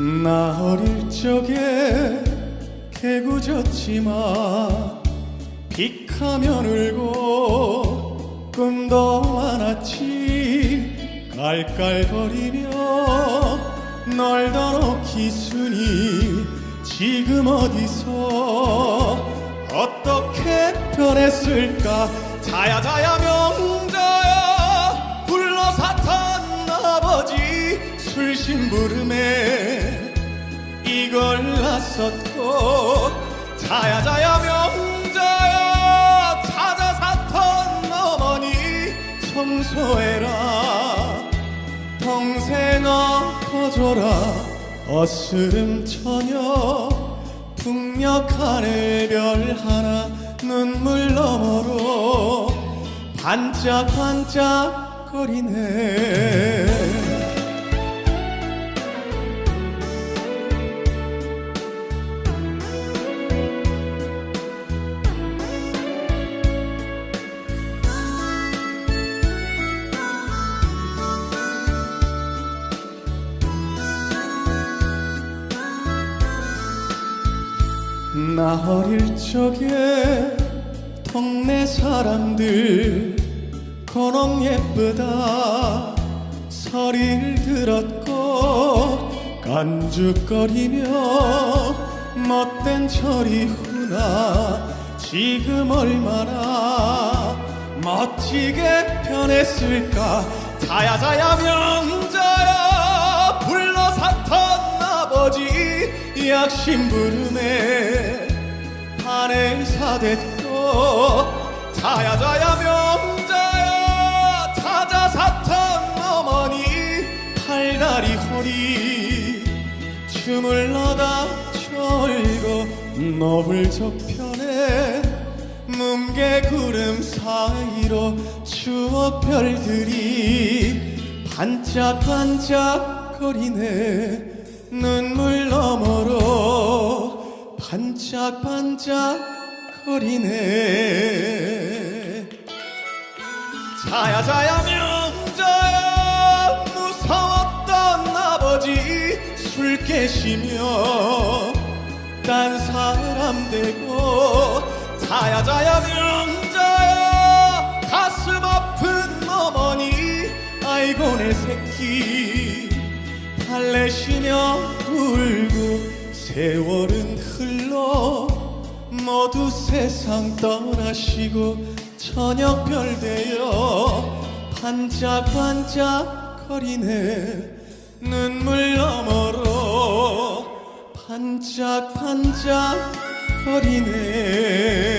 나 어릴 적에 개구졌지만 빅하면 울고 꿈도 많았지 깔깔거리며 널던 오키순이 지금 어디서 어떻게 변했을까? 자야 자야 명자야 불러 사탄 아버지 술심부름에 이걸 났었고 자야 자야 명자야 찾아 사탄 어머니 청소해라. 동생아 커져라. 어스름 처녀 풍력 하늘별 하나 눈물 너머로 반짝반짝거리네 나 어릴 적에 동네 사람들 거놈 예쁘다 소리를 들었고 깐죽거리며 못된 저리구나 지금 얼마나 멋지게 변했을까? 자야 자야 명 약심 부름에 하늘 사댔고 자야 자야 명자야 찾아 사탄 어머니 팔다리 허리 춤을 너다 졸고 너울 저편에 뭉게 구름 사이로 추억 별들이 반짝반짝거리네 눈물 너머로 반짝반짝 거리네. 자야 자야 명자야 무서웠던 아버지 술 깨시며 딴 사람 되고 자야 자야 명자야 가슴 아픈 어머니 아이고 내 새끼 달래시며 울고 세월은 흘러 모두 세상 떠나시고 저녁별 되어 반짝반짝 거리네. 눈물 너머로 반짝반짝 거리네